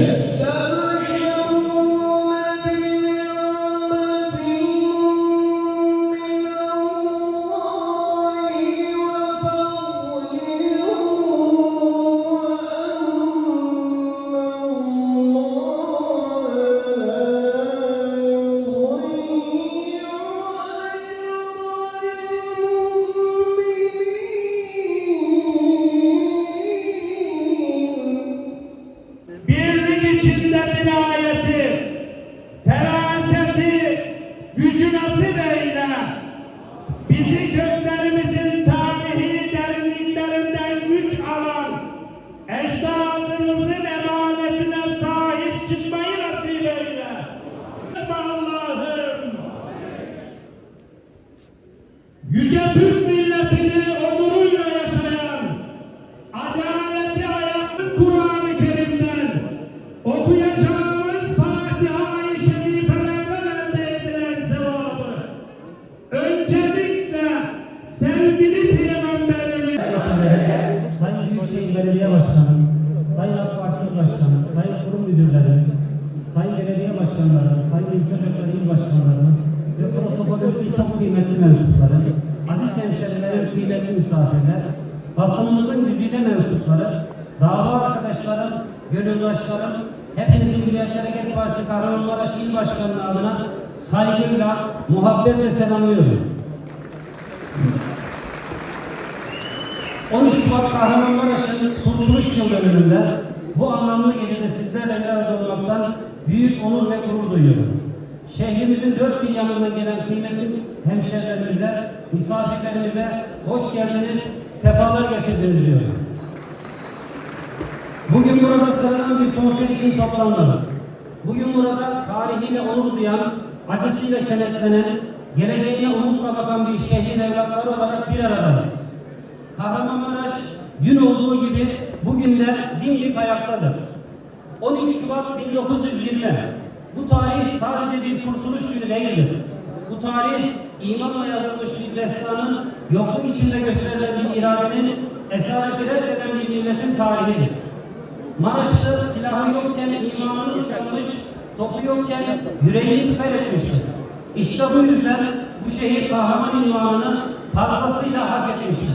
Yes. Gönüldaşlarım, hepinizi Milliyetçi Hareket Partisi Kahramanmaraş İl Başkanlığı adına saygıyla, muhabbetle selamlıyorum. 13 Şubat Kahramanmaraş'ın kurtuluş yıl dönümünde bu anlamlı gecede sizlerle bir arada olmaktan büyük onur ve gurur duyuyorum. Şehrimizin dört bir yanından gelen kıymetli hemşehrilerimize, misafirlerimize hoş geldiniz, sefalar getirdiniz diyorum. Bugün burada sıradan bir konser için toplanmadık. Bugün burada tarihiyle onur duyan, acısıyla kenetlenen, geleceğine umutla bakan bir şehrin evlatları olarak bir aradayız. Kahramanmaraş dün olduğu gibi bugün de dimdik ayaktadır. 12 Şubat 1920. Bu tarih sadece bir kurtuluş günü değildir. Bu tarih imanla yazılmış bir destanın yokluk içinde gösterilen bir iradenin esareti reddeden bir milletin tarihidir. Maraş'ta silahı yokken imanını uşanmış, topu yokken yüreğini siper etmiştir. İşte bu yüzden bu şehir kahraman ünvanını fazlasıyla hak etmiştir.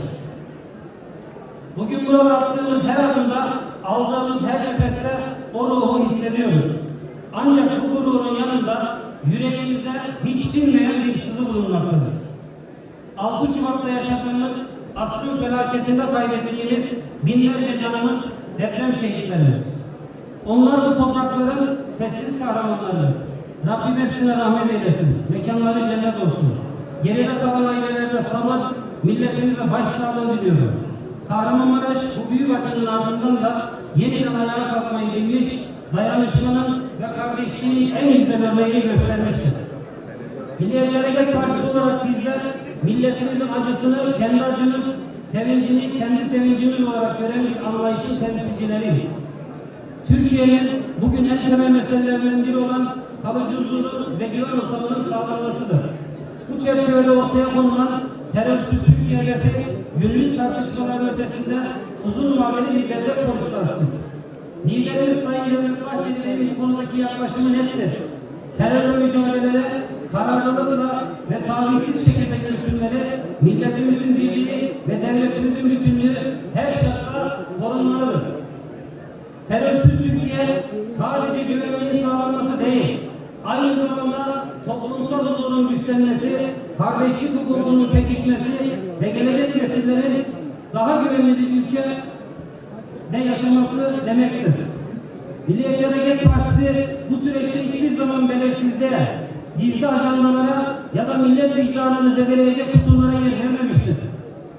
Bugün burada attığımız her adımda, aldığımız her nefeste o ruhu hissediyoruz. Ancak bu gururun yanında yüreğimizde hiç dinmeyen bir sızı bulunmaktadır. 6 Şubat'ta yaşadığımız asrın felaketinde kaybettiğimiz binlerce canımız deprem şehitlerimiz. Onlar bu toprakların sessiz kahramanları. Rabbim hepsine rahmet eylesin. Mekanları cennet olsun. Geride kalan ailelerine sabır, milletimize başsağlığı diliyorum. Kahramanmaraş bu büyük acının ardından da yeniden ayağa kalkmayı bilmiş, dayanışmanın ve kardeşliğin en örneğini göstermiştir. Milliyetçi Hareket Partisi olarak bizler milletimizin acısını kendi acımız, sevincini kendi sevincimiz olarak gören bir anlayışın temsilcileriyiz. Türkiye'nin bugün en temel meselelerinden biri olan kalıcı ve güven ortamının sağlanmasıdır. Bu çerçevede ortaya konulan terörsüz Türkiye hedefi günlük tartışmaların ötesinde uzun vadeli bir devlet politikasıdır. Liderimiz Sayın Devlet Bahçeli'nin bu konudaki yaklaşımı nettir. Terörle mücadelede kararlılıkla ve tavizsiz şekilde yürütülmeli, milletimizin birliği ve devletimizin bütünlüğü her şartta korunmalıdır. Terörsüz Türkiye sadece güvenliğin sağlanması değil, aynı zamanda toplumsal huzurun güçlenmesi, kardeşlik hukukunun pekişmesi ve gelecek nesillerin daha güvenli bir ülke de yaşaması demektir. Milliyetçi Hareket Partisi bu süreçte hiçbir zaman belirsizliğe, gizli ajandalara ya da millet vicdanını zedeleyecek tutumlara yer vermemiştir.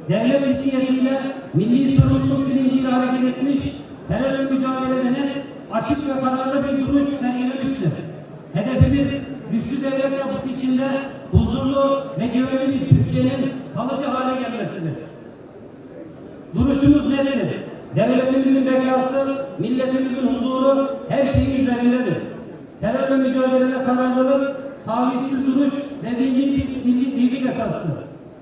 Devlet ciddiyetiyle, milli sorumluluk bilinciyle hareket etmiş, terörle mücadelede net, açık ve kararlı bir duruş sergilemiştir. Hedefimiz güçlü devlet yapısı içinde huzurlu ve güvenli bir Türkiye'nin kalıcı hale gelmesidir. Duruşumuz nedir? Devletimizin bekası, milletimizin huzuru her şeyin üzerindedir. Terörle mücadelede kararlılık, tavizsiz duruş ve milli, milli birlik esastır.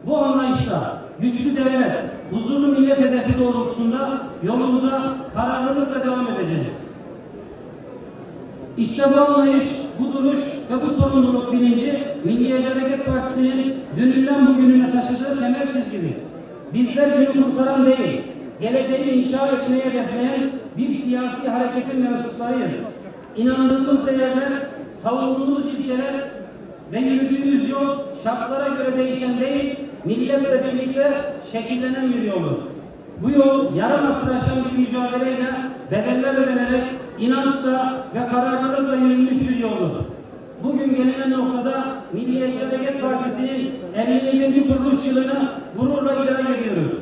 Bu anlayışla güçlü devlet, huzurlu millet hedefi doğrultusunda yolumuza kararlılıkla devam edeceğiz. İşte bu anlayış, bu duruş ve bu sorumluluk bilinci Milliyetçi Hareket Partisi'nin dününden bugününe taşıdığı temel çizgidir. Bizler günü kurtaran değil, geleceği inşa etmeye hedefleyen bir siyasi hareketin mensuplarıyız. İnandığımız değerler, savunduğumuz ilkeler ve yürüdüğümüz yol şartlara göre değişen değil, milletle birlikte şekillenen bir yoldur. Bu yol yarım asır aşan bir mücadeleyle bedeller ödenerek inançla ve kararlılıkla yürünmüş bir yoldur. Bugün gelinen noktada Milliyetçi Hareket Partisi'nin 57. kuruluş yılını gururla idrak ediyoruz.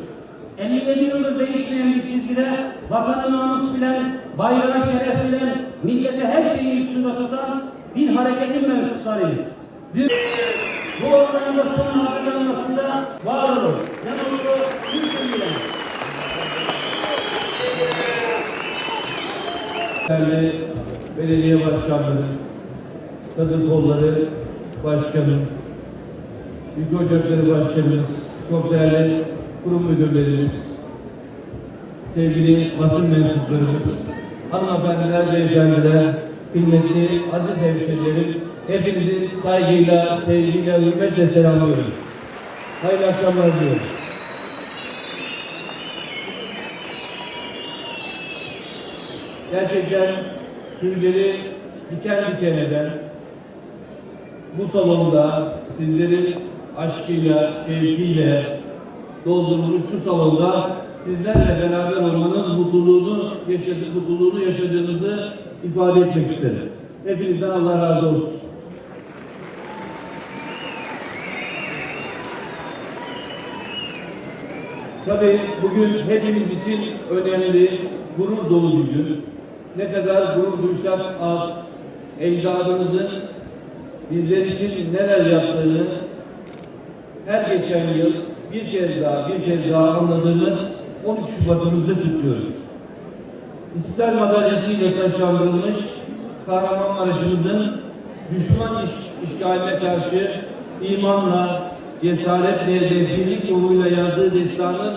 57 yıldır değişmeyen bir çizgide vatanı namus bilen, bayrağı şeref bilen, millete her şeyi üstünde tutan bir hareketin mensuplarıyız. Dün bu son hazırlanmasında var olun. Mutlu Türk'üm bile. Değerli belediye başkanları, kadın kolları başkanı, ülke ocakları başkanımız, çok değerli kurum müdürlerimiz, sevgili basın mensuplarımız, hanımefendiler, beyefendiler, kıymetli aziz hemşehrilerim, hepinizi saygıyla, sevgiyle, hürmetle selamlıyorum. Hayırlı akşamlar diliyorum. Gerçekten tüyleri diken diken eden bu salonda sizlerin aşkıyla, şevkiyle doldurulmuş bu salonda sizlerle beraber olmanın mutluluğunu yaşadık, mutluluğunu yaşadığınızı ifade etmek isterim. Hepinizden Allah razı olsun. Tabii bugün hepimiz için önemli, gurur dolu bir gün. Ne kadar gurur duysak az, ecdadımızın bizler için neler yaptığını her geçen yıl bir kez daha, bir kez daha anladığımız 13 Şubat'ımızı kutluyoruz. İstiklal Madalyası ile taşlandırılmış Kahramanmaraş'ımızın düşman iş, işgaline karşı imanla, cesaretle ve birlik yazdığı destanın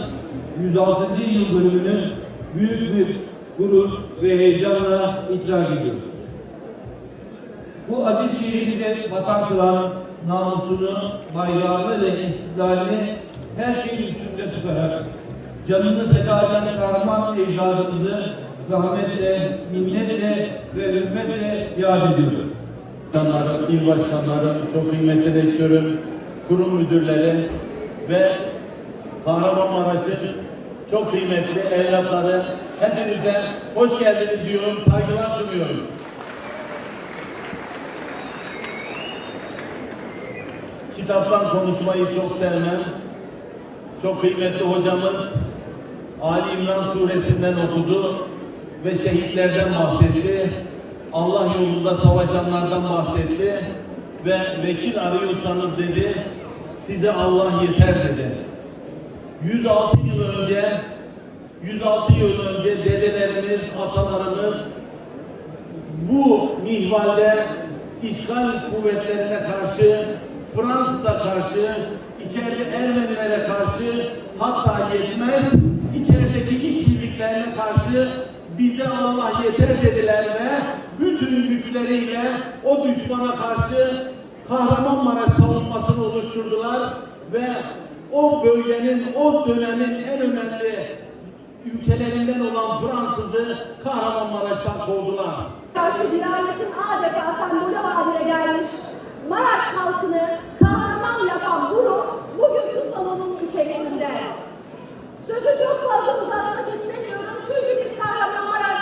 106. yıl dönümünü büyük bir gurur ve heyecanla idrak ediyoruz. Bu aziz şehrimize vatan kılan namusunu, bayrağını ve istiklalini her şeyin üstünde tutarak canını feda kahraman ecdadımızı rahmetle, minnetle ve hürmetle yad ediyorum. başkanlarım, il başkanlarım, çok kıymetli rektörüm, kurum müdürleri ve Kahramanmaraş'ın çok kıymetli evlatları hepinize hoş geldiniz diyorum, saygılar sunuyorum. Kitaptan konuşmayı çok sevmem. Çok kıymetli hocamız Ali İmran suresinden okudu ve şehitlerden bahsetti. Allah yolunda savaşanlardan bahsetti ve vekil arıyorsanız dedi size Allah yeter dedi. 106 yıl önce 106 yıl önce dedelerimiz, atalarımız bu mihvalde işgal kuvvetlerine karşı, Fransız'a karşı, içeride Ermenilere karşı hatta yetmez içerideki işbirliklerine karşı bize Allah yeter dediler ve bütün güçleriyle o düşmana karşı Kahramanmaraş savunmasını oluşturdular ve o bölgenin, o dönemin en önemli ülkelerinden olan Fransız'ı Kahramanmaraş'tan kovdular. karşı cinayetin adeta sembolü haline gelmiş Maraş halkını kahraman yapan bu ruh bugün bu salonun içerisinde. Sözü çok fazla uzatmak istemiyorum time que estava.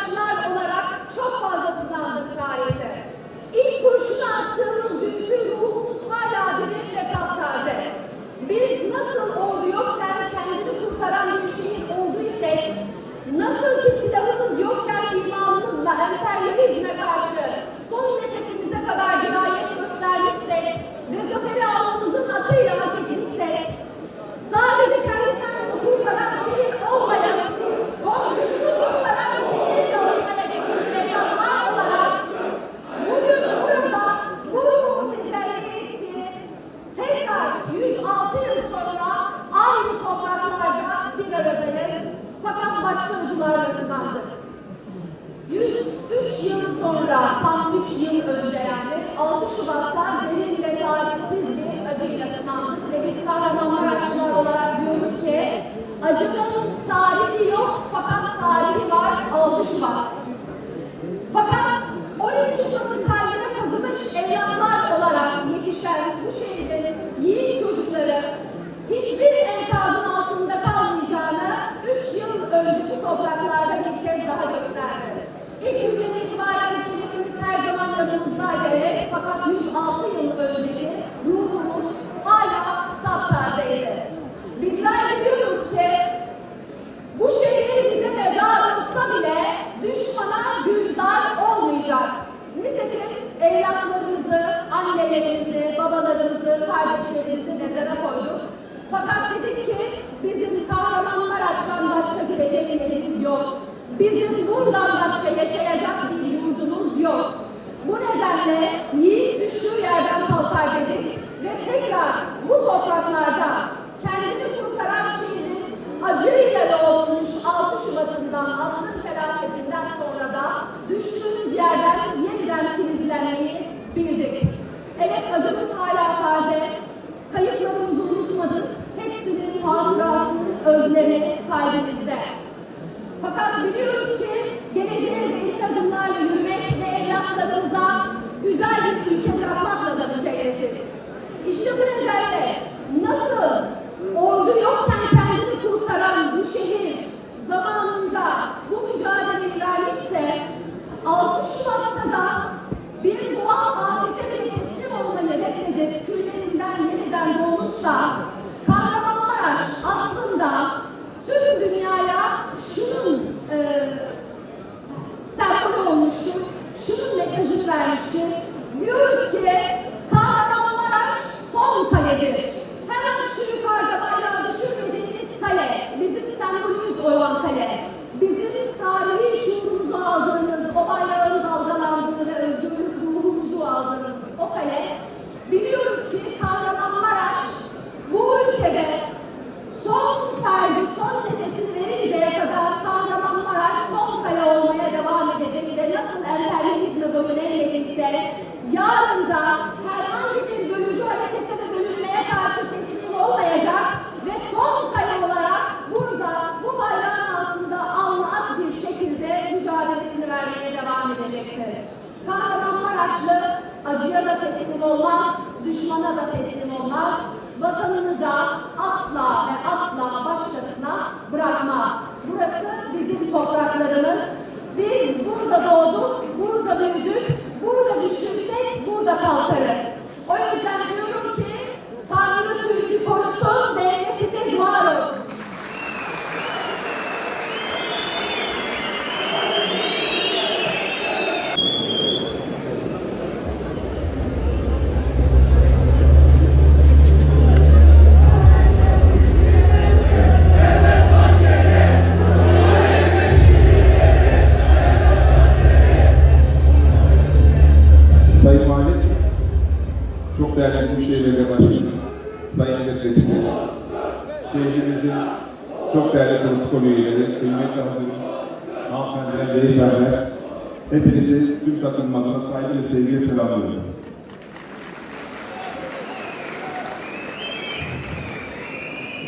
Düşmana da teslim olmaz, vatanını da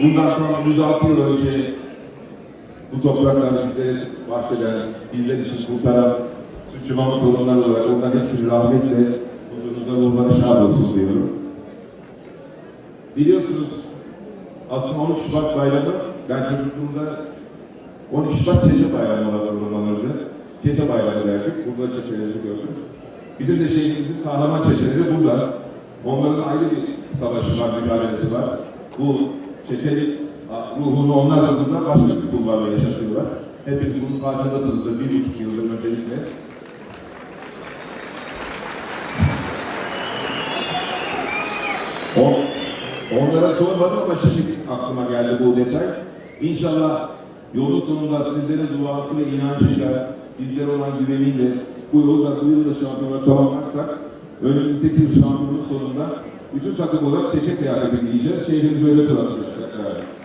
Bundan sonra 106 yıl önce bu topraklarda bize bahşeden, bizler için kurtaran Sütçü Mahmut torunlar olarak ondan hepsini rahmetle huzurunuzda ruhları şad olsun diyorum. Biliyorsunuz aslında 13 Şubat bayramı ben çocukluğumda 13 Şubat Çeçe bayramı olarak kullanılırdı. Çeçe bayramı derdik. Burada çeçeleri gördüm. Bizim de şehrimizin kahraman çeçeleri burada. Onların ayrı bir savaşı var, mücadelesi var. Bu çetelik ruhunu onlar burada başka bir kullarla yaşatıyorlar. Hepiniz bunun farkındasınızdır. Bir buçuk yıldır öncelikle. O, onlara sormadım ama şimdi aklıma geldi bu detay. İnşallah yolun sonunda sizlerin duası ve inancıyla, bizlere olan güveniyle bu yolda bu yılda şampiyonu tamamlarsak önümüzdeki şampiyonun sonunda bütün takım olarak çeçe kıyafeti giyeceğiz. Şehrimizi öyle hep beraber.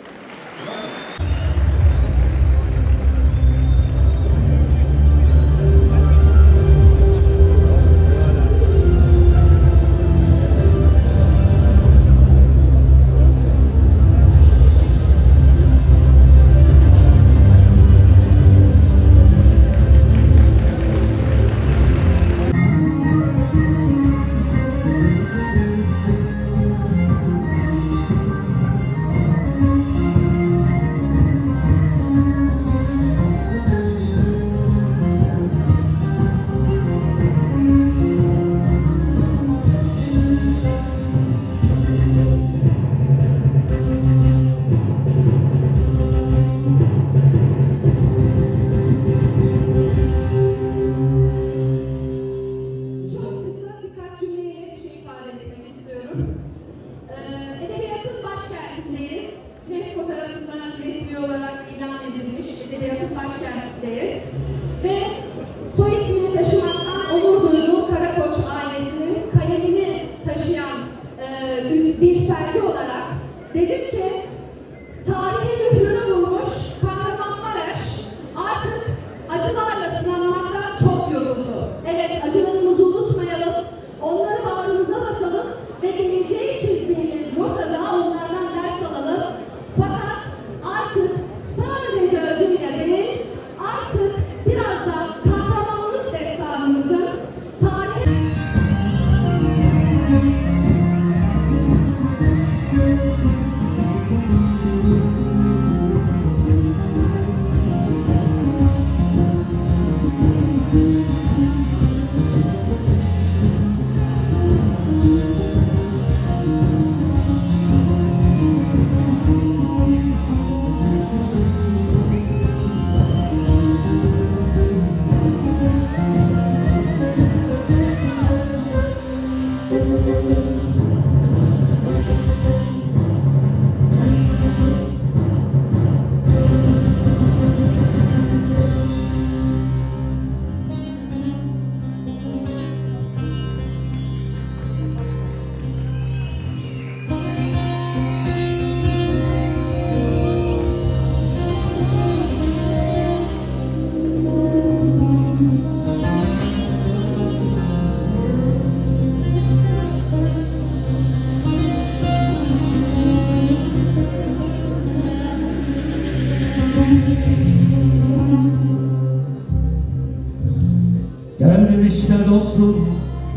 dostum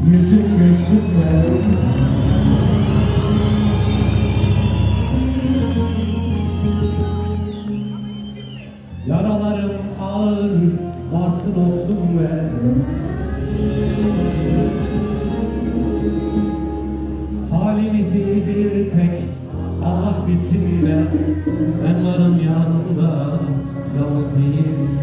yüzün gözünde Yaralarım ağır varsın olsun ve Halimizi bir tek Allah bilsin de Envarın yanında yalnız değiliz.